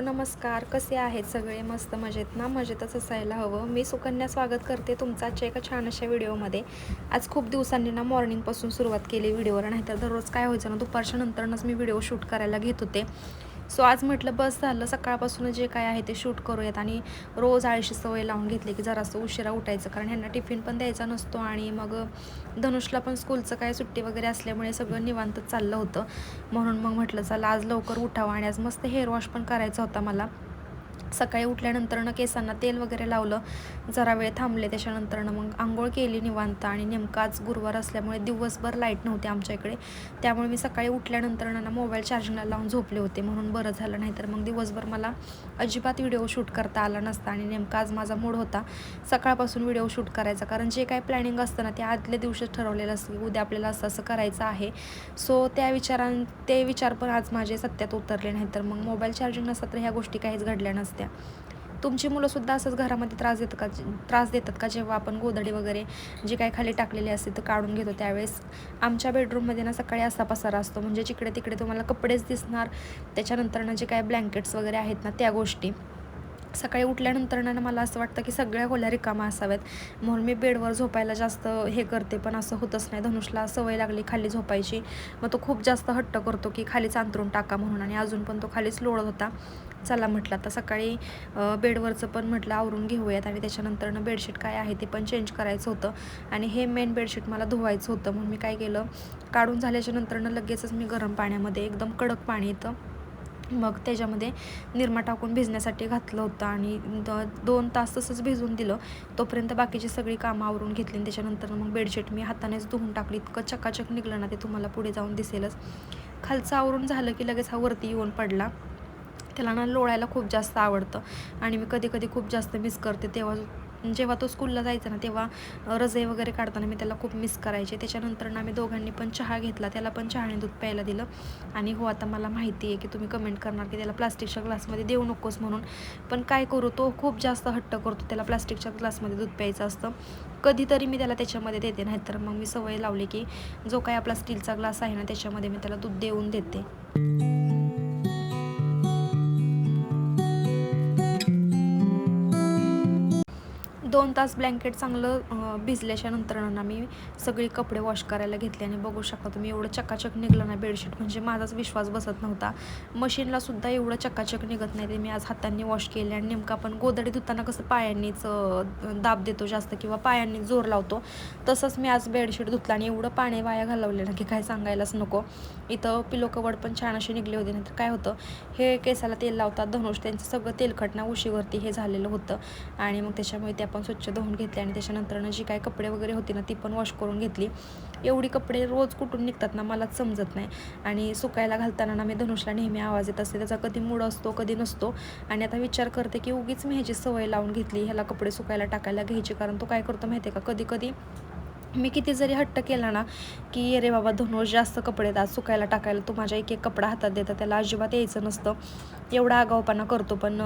नमस्कार कसे आहेत सगळे? मस्त मजेत ना? मजेतच असायला हवं. मी सुकन्या स्वागत करते तुमचं आजच्या एका छान अशा व्हिडिओमध्ये. आज खूप दिवसांनी ना मॉर्निंगपासून सुरुवात केली व्हिडिओवर. नाहीतर दररोज काय व्हायचं ना दुपारच्या नंतरनंच मी व्हिडिओ शूट करायला घेत होते. सो आज म्हटलं बस झालं. सकाळपासून जे काय आहे ते शूट करूयात आणि रोज आळशी सवय लावून घेतली की जरासं उशिरा उठायचं कारण ह्यांना टिफिन पण द्यायचा नसतो आणि मग धनुषला पण स्कूलचं काय सुट्टी वगैरे असल्यामुळे सगळं निवांतच चाललं होतं. म्हणून मग म्हटलं चला आज लवकर उठावं आणि आज मस्त हेअर वॉश पण करायचा होता मला. सकाळी उठल्यानंतरनं केसांना तेल वगैरे लावलं. जरा वेळ थांबले त्याच्यानंतरनं मग आंघोळ केली निवांत आणि नेमका आज गुरुवार असल्यामुळे दिवसभर लाइट नव्हते आमच्या इकडे. त्यामुळे मी सकाळी उठल्यानंतरनं ना मोबाईल चार्जिंगला लावून झोपले होते. म्हणून बरं झालं नाही तर मग दिवसभर मला अजिबात व्हिडिओ शूट करता आला नसता आणि नेमका आज माझा मूड होता सकाळपासून व्हिडिओ शूट करायचा. कारण जे काही प्लॅनिंग असतं ना ते आदल्या दिवशीच ठरवलेलं असतं की उद्या आपल्याला असं असं करायचं आहे. सो त्या विचारां ते विचार पण आज माझे सत्यात उतरले नाही तर मग मोबाईल चार्जिंग नसतात तर ह्या गोष्टी काहीच घडल्या नसत्या. तुमची मुलंसुद्धा असंच घरामध्ये त्रास देतात का त्रास देतात का? जेव्हा आपण गोधडी वगैरे जे काही खाली टाकलेले असते तर काढून घेतो त्यावेळेस आमच्या बेडरूममध्ये ना सकाळी असा पसारा असतो. म्हणजे जिकडे तिकडे तुम्हाला कपडेच दिसणार त्याच्यानंतर ना जे काय ब्लँकेट्स वगैरे आहेत ना त्या गोष्टी. सकाळी उठल्यानंतर ना मला असं वाटतं की सगळ्या खोल्या रिकामा असाव्यात. म्हणून मी बेडवर झोपायला जास्त हे करते पण असं होतच नाही. धनुषला सवय लागली खाली झोपायची. मग तो खूप जास्त हट्ट करतो की खालीच अंतरून टाका म्हणून. आणि अजून पण तो खालीच लोळत होता. चला म्हटलं. आता सकाळी बेडवरचं पण म्हटलं आवरून घेऊयात आणि त्याच्यानंतरनं बेडशीट काय आहे ते पण चेंज करायचं होतं. आणि हे मेन बेडशीट मला धुवायचं होतं. म्हणून मी काय केलं काढून झाल्याच्या नंतरनं लगेचच मी गरम पाण्यामध्ये एकदम कडक पाणी येतं. मग त्याच्यामध्ये निरमा टाकून भिजण्यासाठी घातलं होतं आणि द दोन तास तसंच भिजून दिलं. तोपर्यंत बाकीची सगळी कामं आवरून घेतली आणि त्याच्यानंतर मग बेडशीट मी हातानेच धुवून टाकली. इतकं चकाचक निघलं ना ते तुम्हाला पुढे जाऊन दिसेलच. खालचं आवरून झालं की लगेच हा वरती येऊन पडला. त्याला ना लोळायला खूप जास्त आवडतं. आणि मी कधी कधी खूप जास्त मिस करते. तेव्हा जेव्हा तो स्कूलला जायचा ना तेव्हा रजई वगैरे काढताना मी त्याला खूप मिस करायचे. त्याच्यानंतर ना आम्ही दोघांनी पण चहा घेतला. त्याला पण चहाने दूध प्यायला दिलं. आणि हो आता मला माहिती आहे की तुम्ही कमेंट करणार की त्याला प्लास्टिकच्या ग्लासमध्ये देऊ नकोस म्हणून. पण काय करू तो खूप जास्त हट्ट करतो. त्याला प्लास्टिकच्या ग्लासमध्ये दूध प्यायचं असतं. कधीतरी मी त्याला त्याच्यामध्ये देते. नाहीतर मग मी सवय लावली की जो काय आपला स्टीलचा ग्लास आहे ना त्याच्यामध्ये मी त्याला दूध देऊन देते. दोन तास ब्लँकेट चांगलं भिजल्याच्या नंतर ना मी सगळी कपडे वॉश करायला घेतले आणि बघू शकता तुम्ही एवढं चकाचक निघलं ना बेडशीट म्हणजे माझाच विश्वास बसत नव्हता. मशीनला सुद्धा एवढं चकाचक निघत नाही ते मी आज हातांनी वॉश केले आणि नेमकं आपण गोदडी धुताना कसं पायांनीच दाब देतो जास्त किंवा पायांनी जोर लावतो तसंच मी आज बेडशीट धुतला आणि एवढं पाणी वाया घालवले ना की काय सांगायलाच नको. इथं पिलो कवड पण छान असे निघले होते नंतर काय होतं हे केसाला तेल लावतात धनुष त्यांचं सगळं तेलखटना उशीवरती हे झालेलं होतं. आणि मग त्याच्यामुळे ते आपण स्वच्छ धुवून घेतली आणि त्याच्यानंतरनं जी काय कपडे वगैरे होती ना ती पण वॉश करून घेतली. एवढी कपडे रोज कुठून निघतात ना मलाच समजत नाही. आणि सुकायला घालताना ना मी धनुषला नेहमी आवाज येत असते. त्याचा कधी मूड असतो कधी नसतो. आणि आता विचार करते की उगीच मी ह्याची सवय लावून घेतली ह्याला कपडे सुकायला टाकायला घ्यायची. कारण तो काय करतो माहिती आहे का? कधी कधी मी किती जरी हट्ट केला ना की अरे बाबा धनुष जास्त कपडे आज सुकायला टाकायला तू माझ्या एक एक कपडा हातात देता त्याला अजिबात यायचं नसतं. एवढा आगाऊपणा करतो पण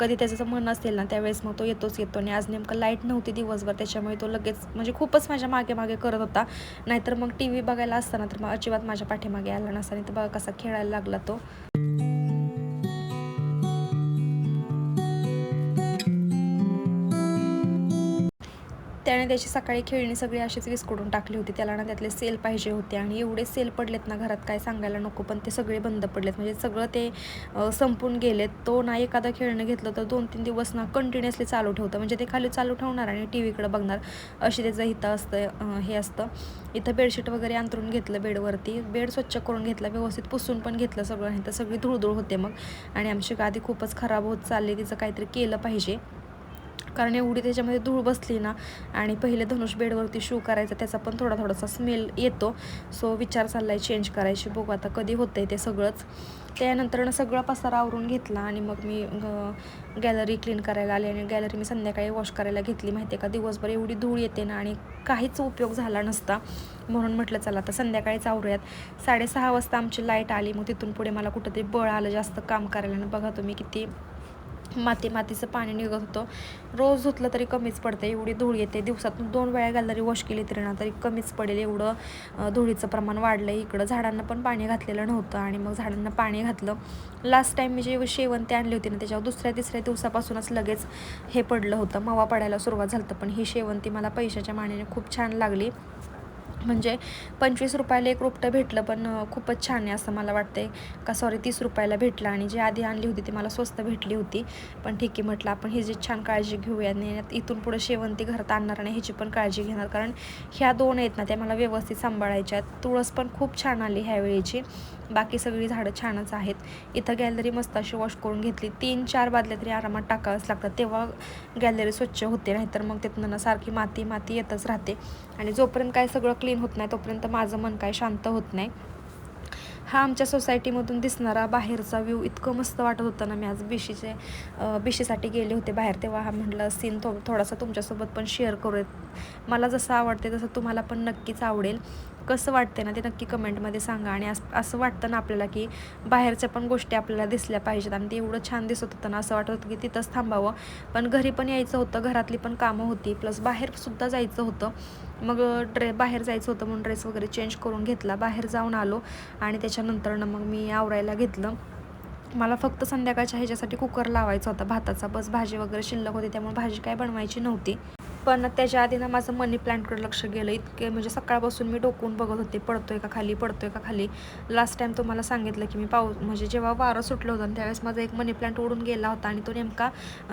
कधी त्याचं मन असेल ना त्यावेळेस मग तो येतोच येतो. आणि आज नेमकं लाइट नव्हती दिवसभर त्याच्यामुळे तो लगेच म्हणजे खूपच माझ्या मागे मागे करत होता. नाहीतर मग टी व्ही बघायला असताना तर मग अजिबात माझ्या पाठीमागे आला नसता. नाही तर बघा कसा खेळायला लागला तो. त्याने त्याची सकाळी खेळणी सगळी अशीच विस्कडून टाकली होती. त्याला ना त्यातले सेल पाहिजे होते आणि एवढे सेल पडलेत ना घरात काय सांगायला नको पण ते सगळे बंद पडलेत. म्हणजे सगळं ते संपून गेलेत. तो ना एखादं खेळणं घेतलं तर दोन तीन दिवस ना कंटिन्युअसली चालू ठेवतं. म्हणजे ते खाली चालू ठेवणार आणि टी व्हीकडं बघणार. अशी त्याचं हितं असतं हे असतं. इथं बेडशीट वगैरे अंतरून घेतलं बेडवरती. बेड स्वच्छ करून घेतला व्यवस्थित पुसून पण घेतलं सगळं. नाही तर सगळी धुळधुळ होते मग. आणि आमची गादी खूपच खराब होत चालली. तिचं काहीतरी केलं पाहिजे. कारण एवढी त्याच्यामध्ये धूळ बसली ना. आणि पहिले धनुष बेडवरती शू करायचा त्याचा पण थोडा थोडासा स्मेल येतो. सो विचार चालला आहे चेंज करायची बघू आता कधी होतं आहे ते सगळंच. त्यानंतर सगळा पसारा आवरून घेतला आणि मग मी गॅलरी क्लीन करायला आली आणि गॅलरी मी संध्याकाळी वॉश करायला घेतली. माहिती आहे का? दिवसभर एवढी धूळ येते ना आणि काहीच उपयोग झाला नसता. म्हणून म्हटलं चला आता संध्याकाळीच आवरूयात. साडेसहा वाजता आमची लाइट आली. मग तिथून पुढे मला कुठंतरी बळ आलं जास्त काम करायला. बघा तुम्ही किती माती मातीचं पाणी निघत होतं. रोज धुतलं तरी कमीच पडतं एवढी धूळ येते. दिवसातून दोन वेळा घाल तरी वॉश केली तरी ना तरी कमीच पडेल. एवढं धुळीचं प्रमाण वाढलं आहे इकडं झाडांना पण पाणी घातलेलं नव्हतं आणि मग झाडांना पाणी घातलं. लास्ट टाईम मी जे शेवंती आणली होती ना त्याच्यावर दुसऱ्या तिसऱ्या दिवसापासूनच लगेच हे पडलं होतं. मावा पडायला सुरुवात झालं पण ही शेवंती मला पैशाच्या मानेने खूप छान लागली. म्हणजे पंचवीस रुपयाला एक रोपटं भेटलं पण खूपच छान आहे असं मला वाटतंय. का सॉरी तीस रुपयाला भेटलं आणि जी आधी आणली होती ती मला स्वस्त भेटली होती. पण ठीक आहे म्हटलं आपण ही जी छान काळजी घेऊया आणि इथून पुढे शेवंती घरात आणणार आणि ह्याची पण काळजी घेणार. कारण ह्या दोन आहेत ना त्या मला व्यवस्थित सांभाळायच्या आहेत. तुळस पण खूप छान आली ह्या वेळेची बाकी सगळी झाडं छानच आहेत. इथं गॅलरी मस्त अशी वॉश करून घेतली. तीन चार बादल्या तरी आरामात टाकावंच लागतात. तेव्हा गॅलरी स्वच्छ होते नाहीतर मग तिथनं ना सारखी माती माती येतच राहते. आणि जोपर्यंत काय सगळं क्लीन होत नाही तोपर्यंत माझं मन काय शांत होत नाही. हा आमच्या सोसायटीमधून दिसणारा बाहेरचा व्ह्यू इतकं मस्त वाटत होतं ना मी आज बिशीचे बेशीसाठी बिशीसाठी गेले होते बाहेर तेव्हा हा म्हटलं सीन थो थोडासा तुमच्यासोबत पण शेअर करूयात. मला जसं आवडते तसं तुम्हाला पण नक्कीच आवडेल. कसं वाटते ना ते नक्की कमेंटमध्ये सांगा. आणि अस- असं वाटतं ना आपल्याला की बाहेरच्या पण गोष्टी आपल्याला दिसल्या पाहिजेत. आणि ते एवढं छान दिसत होतं ना असं वाटत होतं की तिथंच थांबावं. पण घरी पण यायचं होतं घरातली पण कामं होती. प्लस बाहेरसुद्धा जायचं होतं. मग ड्रे बाहेर जायचं होतं म्हणून ड्रेस वगैरे चेंज करून घेतला. बाहेर जाऊन आलो आणि त्याच्यानंतरनं मग मी आवरायला घेतलं. मला फक्त संध्याकाळच्या ह्याच्यासाठी कुकर लावायचा होता. भाताचा बस भाजी वगैरे शिल्लक होती त्यामुळे भाजी काय बनवायची नव्हती. पण त्याच्या आधी ना माझं मनी प्लांटकडे लक्ष गेलं. इतके म्हणजे सकाळपासून मी डोकून बघत होते पडतोय का खाली पडतोय का खाली. लास्ट टाइम तुम्हाला सांगितलं की मी पाऊस म्हणजे जेव्हा वारं सुटलं होतं त्यावेळेस माझा एक मनी प्लांट उडून गेला होता आणि तो नेमका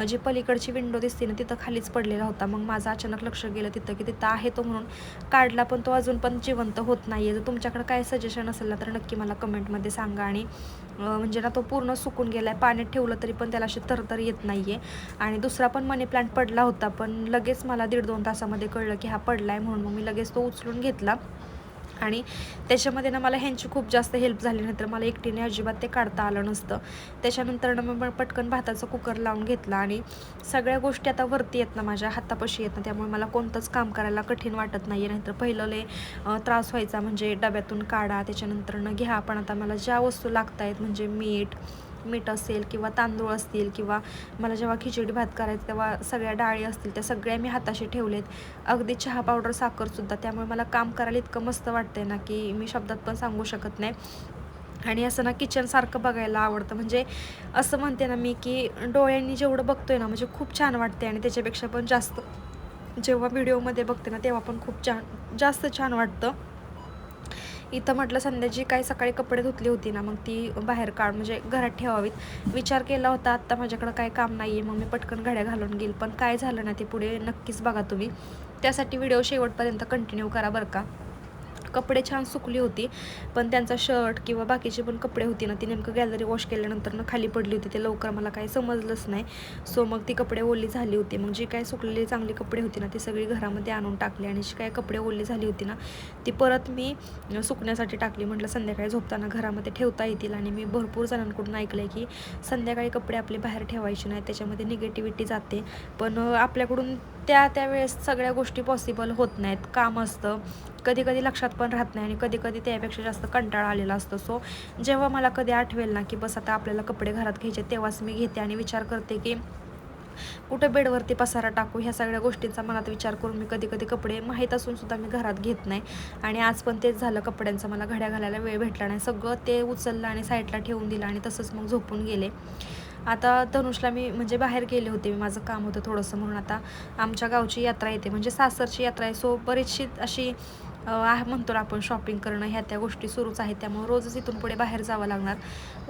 जी पलीकडची विंडो दिसते ना तिथं खालीच पडलेला होता. मग माझं अचानक लक्ष गेलं तिथं की तिथं आहे तो म्हणून काढला पण तो अजून पण जिवंत होत नाही आहे जर तुमच्याकडे काय सजेशन असेल ना तर नक्की मला कमेंटमध्ये सांगा. आणि म्हणजे ना तो पूर्ण सुकून गेला आहे पाण्यात ठेवलं तरी पण त्याला अशी तरतर येत नाही आहे आणि दुसरा पण मनी प्लांट पडला होता पण लगेच मला दीड दोन तासामध्ये कळलं की हा पडला आहे म्हणून मग मी लगेच तो उचलून घेतला. आणि त्याच्यामध्ये ना मला ह्यांची खूप जास्त हेल्प झाली नाहीतर मला एकटीने अजिबात ते काढता आलं नसतं. त्याच्यानंतर ना मग पटकन भाताचा कुकर लावून घेतला आणि सगळ्या गोष्टी आता वरती येत ना माझ्या हातापाशी येत ना त्यामुळे मला कोणतंच काम करायला कठीण वाटत नाही आहे नाहीतर पहिलं लय त्रास व्हायचा म्हणजे डब्यातून काढा त्याच्यानंतर न घ्या पण आता मला ज्या वस्तू लागत आहेत म्हणजे मीठ मीठ असेल किंवा तांदूळ असतील किंवा मला जेव्हा खिचडी भात करायचं तेव्हा सगळ्या डाळी असतील त्या सगळ्या मी हाताशी ठेवलेत. अगदी चहा पावडर साखरसुद्धा त्यामुळे मला काम करायला इतकं मस्त वाटतंय ना की मी शब्दात पण सांगू शकत नाही. आणि असं ना किचनसारखं बघायला आवडतं. म्हणजे असं म्हणते ना मी की डोळ्यांनी जेवढं बघतोय ना म्हणजे खूप छान वाटते आणि त्याच्यापेक्षा पण जास्त जेव्हा व्हिडिओमध्ये बघते ना तेव्हा पण खूप छान जास्त छान वाटतं. इथं म्हटलं संध्याची काय सकाळी कपडे धुतली होती ना मग ती बाहेर काढ म्हणजे घरात ठेवावीत. विचार केला होता आत्ता माझ्याकडं काय काम नाही आहे मग मी पटकन घड्या घालून घेईल पण काय झालं ना ते पुढे नक्कीच बघा तुम्ही. त्यासाठी व्हिडिओ शेवटपर्यंत कंटिन्यू करा बरं का. कपडे छान सुकली होती पण त्यांचा शर्ट किंवा बाकीचे पण कपडे होती ना ती नेमकं गॅलरी वॉश केल्यानंतर ना खाली पडली होती. ते लवकर मला काही समजलंच नाही. सो मग ती कपडे ओली झाली होती. मग जी काय सुकलेली चांगली कपडे होती ना ती सगळी घरामध्ये आणून टाकली आणि जी काय कपडे ओली झाली होती ना ती परत मी सुकण्यासाठी टाकली. म्हटलं संध्याकाळी झोपताना घरामध्ये ठेवता येतील आणि मी भरपूर जणांकडून ऐकलं आहे की संध्याकाळी कपडे आपले बाहेर ठेवायचे नाही त्याच्यामध्ये निगेटिव्हिटी जाते. पण आपल्याकडून त्या त्यावेळेस सगळ्या गोष्टी पॉसिबल होत नाहीत. काम असतं. कधी कधी लक्षात पण राहत नाही आणि कधी कधी त्यापेक्षा जास्त कंटाळा आलेला असतो. सो जेव्हा मला कधी आठवेल ना की बस आता आपल्याला कपडे घरात घ्यायचे तेव्हाच मी घेते आणि विचार करते की कुठं बेडवरती पसारा टाकू? ह्या सगळ्या गोष्टींचा मनात विचार करून मी कधी कधी कपडे माहीत असून सुद्धा मी घरात घेत नाही. आणि आज पण तेच झालं. कपड्यांचं मला घड्या घालायला वेळ भेटला नाही. सगळं ते उचललं आणि साईडला ठेवून दिलं आणि तसंच मग झोपून गेले. आता धनुषला मी म्हणजे बाहेर गेले होते मी माझं काम होतं थोडंसं म्हणून. आता आमच्या गावची यात्रा येते म्हणजे सासरची यात्रा आहे. सो बरीचशी अशी म्हणतो ना आपण शॉपिंग करणं ह्या त्या गोष्टी सुरूच आहेत. त्यामुळे रोजच इथून पुढे बाहेर जावं लागणार.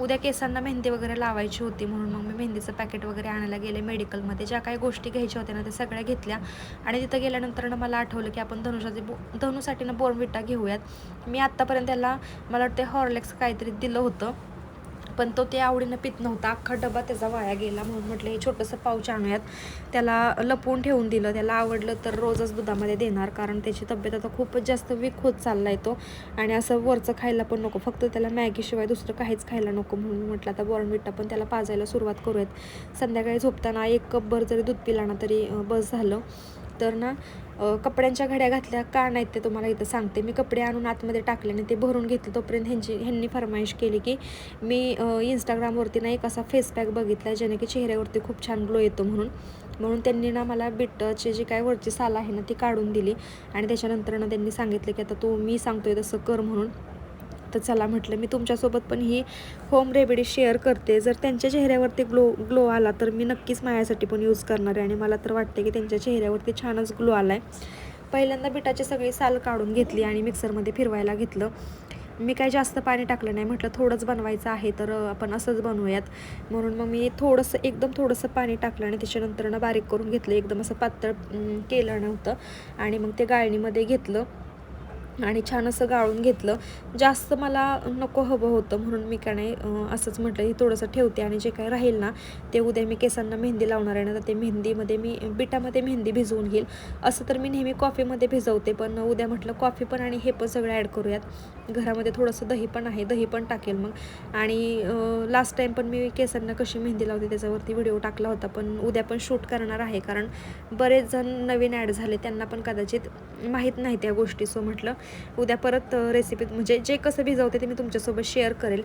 उद्या केसांना मेहंदी वगैरे लावायची होती म्हणून मग मी मेहंदीचं पॅकेट वगैरे आणायला गेले मेडिकलमध्ये ज्या काही गोष्टी घ्यायच्या होत्या ना त्या सगळ्या घेतल्या. आणि तिथं गेल्यानंतर मला आठवलं की आपण धनुषाचे बो धनुसाठी ना बोर्नविटा घेऊयात. मी आत्तापर्यंत त्याला मला वाटते हॉर्लेक्स काहीतरी दिलं होतं. पण तो ते आवडीनं पित नव्हता. अख्खा डबा त्याचा वाया गेला म्हणून म्हटलं हे छोटंसं पाऊच आणूयात त्याला लपवून ठेवून दिलं. त्याला आवडलं तर रोजच दुधामध्ये देणार कारण त्याची तब्येत आता खूपच जास्त वीक होत चालला आहे तो. आणि असं वरचं खायला पण नको. फक्त त्याला मॅगीशिवाय दुसरं काहीच खायला नको म्हणून म्हटलं आता बॉर्नविटा पण त्याला पाजायला सुरुवात करूयात. संध्याकाळी झोपताना एक कपभर जरी दूध पिला ना तरी बस झालं. तर ना कपड्यांच्या घड्या घातल्या का नाहीत ते तुम्हाला इथं सांगते. मी कपडे आणून आतमध्ये टाकले आणि ते भरून घेतले. तोपर्यंत ह्यांची ह्यांनी फरमाईश केली की मी इंस्टाग्रामवरती ना एक असा फेस पॅक बघितला आहे ज्याने की चेहऱ्यावरती खूप छान ग्लो येतो म्हणून. म्हणून त्यांनी ना मला बिटची जी काय वरची साल आहे ना ती काढून दिली आणि त्याच्यानंतर ना त्यांनी सांगितलं की आता तू मी सांगतोय तसं कर म्हणून. तर चला म्हटलं मी तुमच्यासोबत पण ही होम रेमेडी शेअर करते. जर त्यांच्या चेहऱ्यावरती ग्लो ग्लो आला तर मी नक्कीच माझ्यासाठी पण यूज करणार आहे. आणि मला तर वाटते की त्यांच्या चेहऱ्यावरती छानच ग्लो आला आहे पहिल्यांदा बिटाची सगळी साल काढून घेतली आणि मिक्सरमध्ये फिरवायला घेतलं. मी काही जास्त पाणी टाकलं नाही. म्हटलं थोडंच बनवायचं आहे तर आपण असंच बनवूयात. म्हणून मग मी थोडंसं एकदम थोडंसं पाणी टाकलं आणि त्याच्यानंतरनं बारीक करून घेतलं. एकदम असं पातळ केलं नव्हतं. आणि मग ते गाळणीमध्ये घेतलं. आणि छान असं गाळून घेतलं. जास्त मला नको हवं होतं म्हणून मी काय नाही असंच म्हटलं हे थोडंसं ठेवते आणि जे काय राहील ना ते उद्या मी केसांना मेहंदी लावणार आहे ना तर ते मेहंदीमध्ये मी बिटामध्ये मेहंदी भिजवून घेईल. असं तर मी नेहमी कॉफीमध्ये भिजवते पण उद्या म्हटलं कॉफी पण आणि हे पण सगळं ॲड करूयात. घरामध्ये थोडंसं दही पण आहे दही पण टाकेल मग. आणि लास्ट टाईम पण मी केसांना कशी मेहंदी लावते त्याच्यावरती व्हिडिओ टाकला होता पण उद्या पण शूट करणार आहे कारण बरेच जण नवीन ॲड झाले त्यांना पण कदाचित माहीत नाही त्या गोष्टी सो म्हटलं उद्या परत रेसिपी म्हणजे जे कसं भिजवते ते मी तुमच्यासोबत शेअर करेल.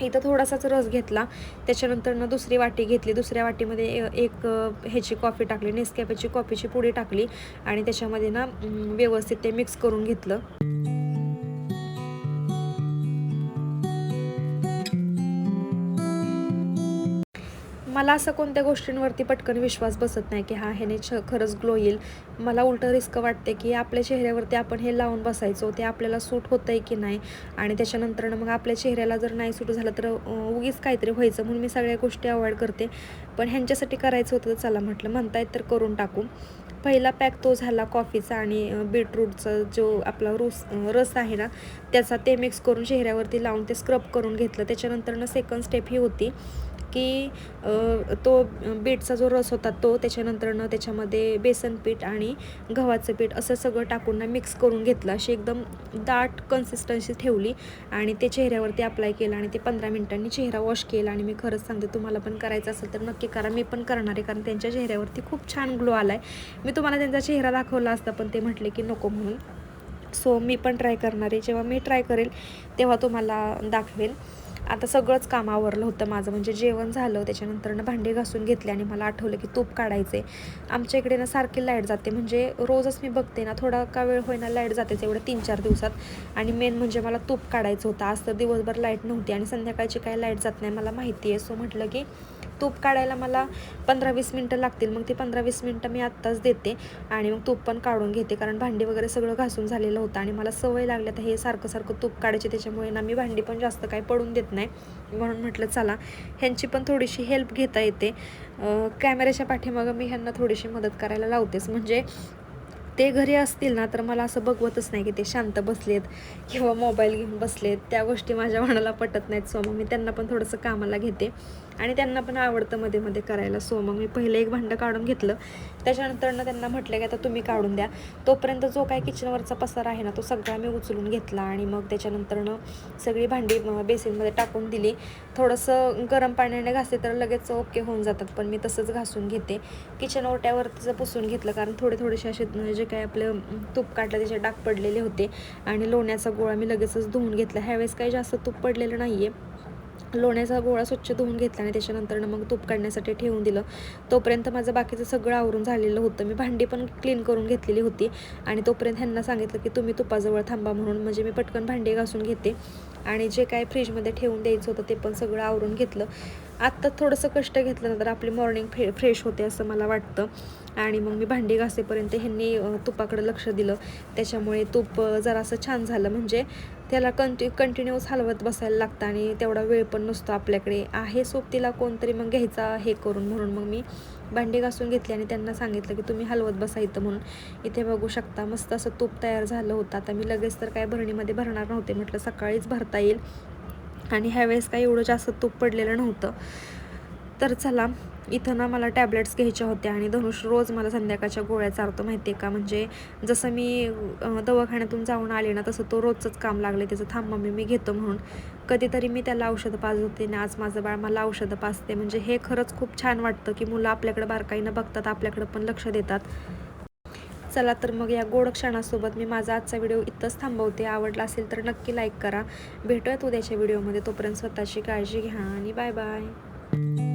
इथं थोडासाच रस घेतला. त्याच्यानंतर ना दुसरी वाटी घेतली. दुसऱ्या वाटीमध्ये एक ह्याची कॉफी टाकली. नेसकॅफेची कॉफीची पुडी टाकली. आणि त्याच्यामध्ये ना व्यवस्थित ते मिक्स करून घेतलं. मला असं कोणत्या गोष्टींवरती पटकन विश्वास बसत नाही की हा ह्याने छ खरंच ग्लो येईल? मला उलटं रिस्क वाटते की आपल्या चेहऱ्यावरती आपण हे लावून बसायचो ते आपल्याला सूट होतं आहे की नाही? आणि त्याच्यानंतर मग आपल्या चेहऱ्याला जर नाही सूट झालं तर उगीच काहीतरी व्हायचं म्हणून मी सगळ्या गोष्टी अवॉइड करते. पण ह्यांच्यासाठी करायचं होतं तर चला म्हटलं म्हणतायत तर करून टाकू. पहिला पॅक तो झाला कॉफीचा आणि बीटरूटचा जो आपला रोस रस आहे ना त्याचा ते मिक्स करून चेहऱ्यावरती लावून ते स्क्रब करून घेतलं. त्याच्यानंतरनं सेकंड स्टेप ही होती. की तो बीटचा जो रस होता तो त्याच्यानंतरनं त्याच्यामध्ये बेसन पीठ आणि गव्हाचं पीठ असं सगळं टाकून ना मिक्स करून घेतलं. अशी एकदम दाट कन्सिस्टन्सी ठेवली आणि ते चेहऱ्यावरती अप्लाय केलं आणि ते पंधरा मिनिटांनी चेहरा वॉश केला आणि मी खरंच सांगते तुम्हाला पण करायचं असेल तर नक्की करा. मी पण करणार आहे कारण त्यांच्या चेहऱ्यावरती खूप छान ग्लो आला आहे मी तुम्हाला त्यांचा चेहरा दाखवला असता पण ते म्हटले की नको म्हणून. सो मी पण ट्राय करणार आहे. जेव्हा मी ट्राय करेल तेव्हा तुम्हाला दाखवेल आता सगळंच काम आवरलं होतं माझं. म्हणजे जेवण झालं त्याच्यानंतर ना भांडे घासून घेतले आणि मला आठवलं की तूप काढायचे. आमच्या इकडे ना सारखी लाइट जाते. म्हणजे रोजच मी बघते ना थोडा का वेळ होईना लाइट जातेच एवढं तीन चार दिवसात. आणि मेन म्हणजे मला तूप काढायचं होतं. आज तर दिवसभर लाइट नव्हती आणि संध्याकाळची काय लाइट जात नाही मला माहिती आहे. सो म्हटलं की तूप काढायला मला पंधरा वीस मिनटं लागतील. मग ती पंधरा वीस मिनटं मी आत्ताच देते आणि मग तूप पण काढून घेते. कारण भांडी वगैरे सगळं घासून झालेलं होतं आणि मला सवय लागली. तर हे सारखं सारखं तूप काढायचे त्याच्यामुळे ना मी भांडी पण जास्त काही पडून देत नाही. म्हणून म्हटलं चला. ह्यांची पण थोडीशी हेल्प घेता येते. कॅमेऱ्याच्या पाठीमागं मी ह्यांना थोडीशी मदत करायला लावतेच. म्हणजे ते घरी असतील ना तर मला असं बघवतच नाही की ते शांत बसलेत किंवा मोबाईल घेऊन बसलेत. त्या गोष्टी माझ्या मनाला पटत नाहीत सो मग मी त्यांना पण थोडंसं कामाला घेते. आणि त्यांना पण आवडतं मध्ये मध्ये करायला सो मग मी पहिलं एक भांडं काढून घेतलं. त्याच्यानंतर त्यांना म्हटलं की आता तुम्ही काढून द्या. तोपर्यंत जो काय किचनवरचा पसार आहे ना तो सगळा मी उचलून घेतला आणि मग त्याच्यानंतरनं सगळी भांडी बेसिनमध्ये टाकून दिली. थोडंसं गरम पाण्याने घासले तर लगेच ओके होऊन जातात पण मी तसंच घासून घेते. किचन ओट्यावरतीचं पुसून घेतलं कारण थोडे थोडेसे असे जे काय आपलं तूप काढलं त्याचे डाग पडलेले होते. आणि लोण्याचा गोळा मी लगेचच धुवून घेतला. ह्यावेळेस काही जास्त तूप पडलेलं नाही आहे लोण्याचा गोळा स्वच्छ धुवून घेतला आणि त्याच्यानंतर मग तूप काढण्यासाठी ठेवून दिलं. तोपर्यंत माझं बाकीचं सगळं आवरून झालेलं होतं. मी भांडी पण क्लीन करून घेतलेली होती. आणि तोपर्यंत ह्यांना सांगितलं की तुम्ही तुपाजवळ थांबा म्हणून. म्हणजे मी पटकन भांडी घासून घेते. आणि जे काय फ्रीजमध्ये ठेवून द्यायचं होतं ते पण सगळं आवरून घेतलं. आत्ता थोडंसं कष्ट घेतलं आपली मॉर्निंग फ्रे फ्रेश होते असं मला वाटतं. आणि मग मी भांडी घासेपर्यंत ह्यांनी तुपाकडे लक्ष दिलं. त्याच्यामुळे तूप जरासं छान झालं. म्हणजे त्याला कंटि कंटिन्यूस हलवत बसायला लागतं आणि तेवढा वेळ पण नसतो आपल्याकडे. आहे सोबतीला कोणतरी मग घ्यायचा हे करून म्हणून मग मी भांडी घासून घेतली आणि त्यांना सांगितलं की तुम्ही हलवत बसायचं म्हणून. इथे बघू शकता मस्त असं तूप तयार झालं होतं. आता मी लगेच तर काय भरणीमध्ये भरणार नव्हते. म्हटलं सकाळीच भरता येईल. आणि ह्यावेळेस काही एवढं जास्त तूप पडलेलं नव्हतं. तर चला इथं ना मला टॅबलेट्स घ्यायच्या होत्या आणि धनुष रोज मला संध्याकाळच्या गोळ्या चारतो माहिती आहे का? म्हणजे जसं मी दवाखान्यातून जाऊन आले ना तसं तो रोजचंच काम लागले त्याचं थांब मम्मी मी घेतो म्हणून. कधीतरी मी त्याला औषधं पाजवते आणि आज माझं बाळ मला औषधं पाजते. म्हणजे हे खरंच खूप छान वाटतं की मुलं आपल्याकडे बारकाईनं बघतात आपल्याकडं पण लक्ष देतात. चला तर मग या गोड क्षणासोबत मी माझा आजचा व्हिडिओ इथंच थांबवते. आवडला असेल तर नक्की लाईक करा. भेटूयात उद्याच्या व्हिडिओमध्ये. तोपर्यंत स्वतःची काळजी घ्या आणि बाय बाय.